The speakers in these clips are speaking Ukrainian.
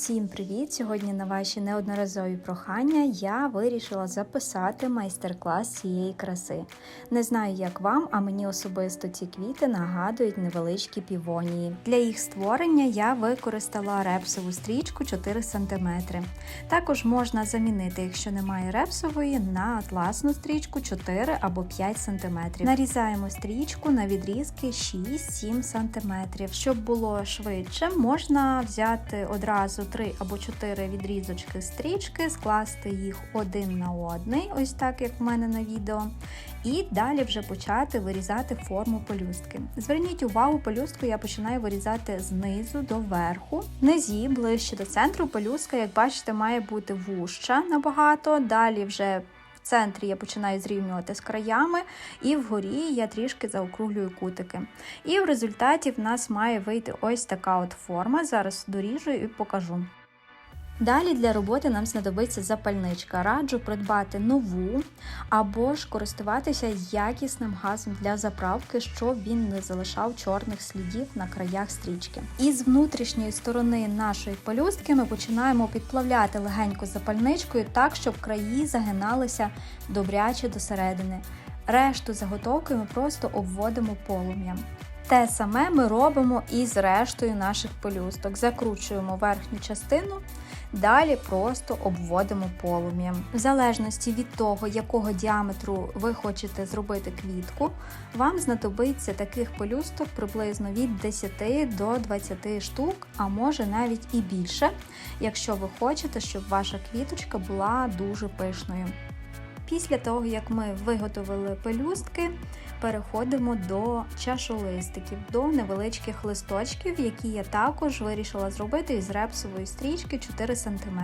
Всім привіт! Сьогодні на ваші неодноразові прохання я вирішила записати майстер-клас цієї краси. Не знаю, як вам, а мені особисто ці квіти нагадують невеличкі півонії. Для їх створення я використала репсову стрічку 4 см. Також можна замінити, якщо немає репсової, на атласну стрічку 4 або 5 см. Нарізаємо стрічку на відрізки 6-7 см. Щоб було швидше, можна взяти одразу 3 або 4 відрізочки стрічки, скласти їх один на одний, ось так як в мене на відео. І далі вже почати вирізати форму пелюстки. Зверніть увагу, пелюстку я починаю вирізати знизу до верху. Низі, ближче до центру, пелюстка, як бачите, має бути вужча набагато. Далі вже в центрі я починаю зрівнювати з краями, і вгорі я трішки заокруглюю кутики. І в результаті в нас має вийти ось така от форма. Зараз доріжу і покажу. Далі для роботи нам знадобиться запальничка. Раджу придбати нову або ж користуватися якісним газом для заправки, щоб він не залишав чорних слідів на краях стрічки. І з внутрішньої сторони нашої пелюстки ми починаємо підплавляти легенько запальничкою так, щоб краї загиналися добряче до середини. Решту заготовки ми просто обводимо полум'ям. Те саме ми робимо і з рештою наших пелюсток. Закручуємо верхню частину, далі просто обводимо полум'ям. В залежності від того, якого діаметру ви хочете зробити квітку, вам знадобиться таких пелюсток приблизно від 10 до 20 штук, а може навіть і більше, якщо ви хочете, щоб ваша квіточка була дуже пишною. Після того, як ми виготовили пелюстки, переходимо до чашолистиків, до невеличких листочків, які я також вирішила зробити із репсової стрічки 4 см.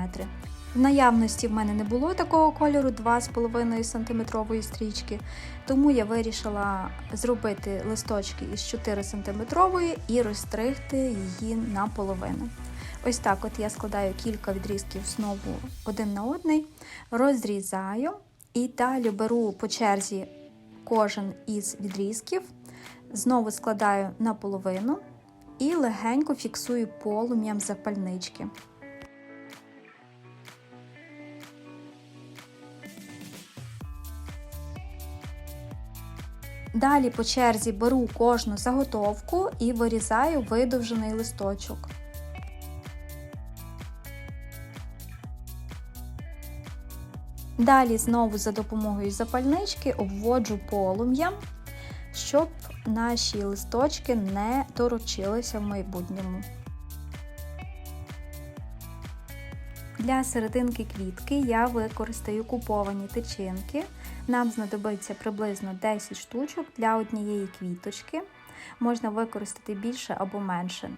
В наявності в мене не було такого кольору 2,5 см стрічки, тому я вирішила зробити листочки із 4 см і розстригти її наполовину. Ось так от я складаю кілька відрізків знову один на одний, розрізаю. І далі беру по черзі кожен із відрізків, знову складаю наполовину і легенько фіксую полум'ям запальнички. Далі по черзі беру кожну заготовку і вирізаю видовжений листочок. Далі знову за допомогою запальнички обводжу полум'ям, щоб наші листочки не торочилися в майбутньому. Для серединки квітки я використаю куповані тичинки. Нам знадобиться приблизно 10 штучок для однієї квіточки. Можна використати більше або менше.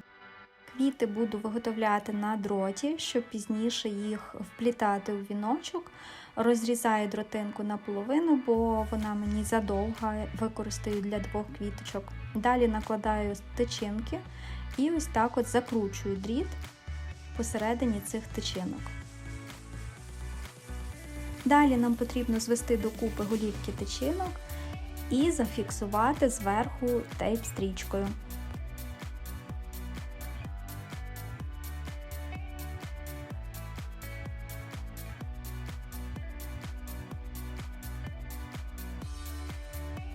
Квіти буду виготовляти на дроті, щоб пізніше їх вплітати у віночок. Розрізаю дротинку наполовину, бо вона мені задовга, використаю для двох квіточок. Далі накладаю тичинки і ось так от закручую дріт посередині цих тичинок. Далі нам потрібно звести докупи голівки тичинок і зафіксувати зверху тейп-стрічкою.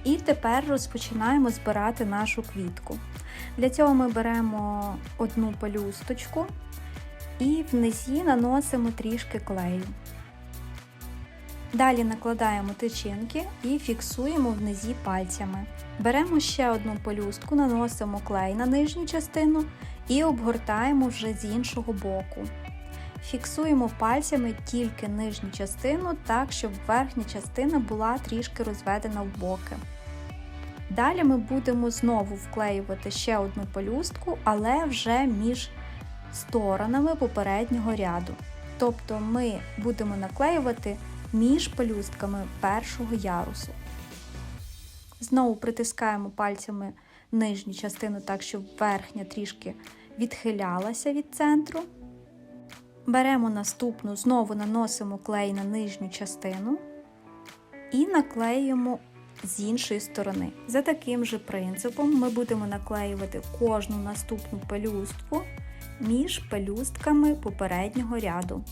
І тепер розпочинаємо збирати нашу квітку. Для цього ми беремо одну пелюсточку і внизі наносимо трішки клею. Далі накладаємо тичинки і фіксуємо внизі пальцями. Беремо ще одну пелюстку, наносимо клей на нижню частину і обгортаємо вже з іншого боку. Фіксуємо пальцями тільки нижню частину, так, щоб верхня частина була трішки розведена в боки. Далі ми будемо знову вклеювати ще одну пелюстку, але вже між сторонами попереднього ряду. Тобто ми будемо наклеювати між пелюстками першого ярусу. Знову притискаємо пальцями нижню частину так, щоб верхня трішки відхилялася від центру. Беремо наступну, знову наносимо клей на нижню частину і наклеюємо з іншої сторони. За таким же принципом ми будемо наклеювати кожну наступну пелюстку між пелюстками попереднього ряду.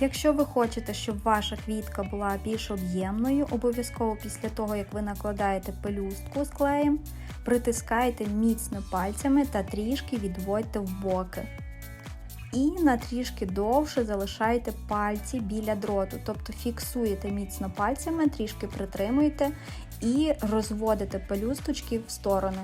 Якщо ви хочете, щоб ваша квітка була більш об'ємною, обов'язково після того, як ви накладаєте пелюстку з клеєм, притискайте міцно пальцями та трішки відводьте в боки. І на трішки довше залишаєте пальці біля дроту, тобто фіксуєте міцно пальцями, трішки притримуєте і розводите пелюсточки в сторони.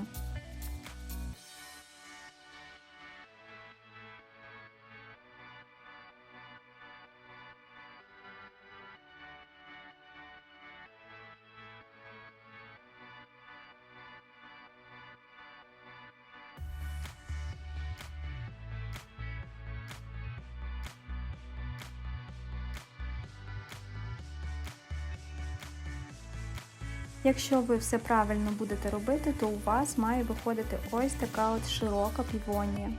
Якщо ви все правильно будете робити, то у вас має виходити ось така от широка півонія.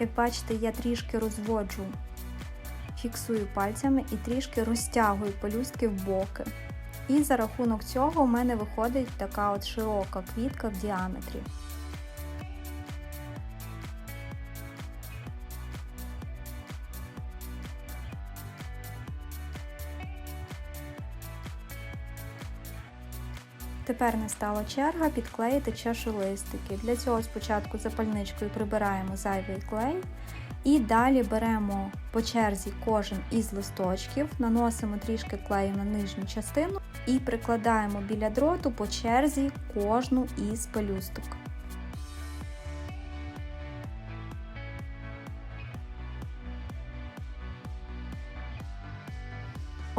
Як бачите, я трішки розводжу, фіксую пальцями і трішки розтягую пелюстки в боки. І за рахунок цього у мене виходить така от широка квітка в діаметрі. Тепер настала черга підклеїти чашу листики. Для цього спочатку запальничкою прибираємо зайвий клей і далі беремо по черзі кожен із листочків, наносимо трішки клею на нижню частину і прикладаємо біля дроту по черзі кожну із пелюсток.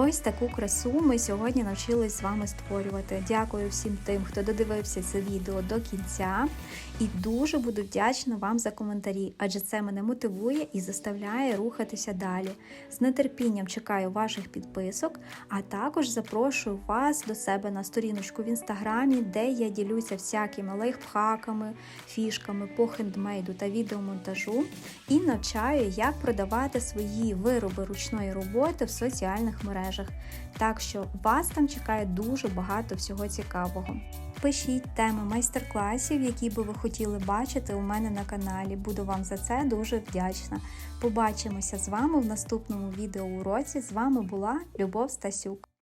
Ось таку красу ми сьогодні навчились з вами створювати. Дякую всім тим, хто додивився це відео до кінця. І дуже буду вдячна вам за коментарі, адже це мене мотивує і заставляє рухатися далі. З нетерпінням чекаю ваших підписок, а також запрошую вас до себе на сторіночку в інстаграмі, де я ділюся всякими лайфхаками, фішками по хендмейду та відеомонтажу і навчаю, як продавати свої вироби ручної роботи в соціальних мережах мережах. Так що вас там чекає дуже багато всього цікавого. Пишіть теми майстер-класів, які би ви хотіли бачити у мене на каналі. Буду вам за це дуже вдячна. Побачимося з вами в наступному відеоуроці. З вами була Любов Стасюк.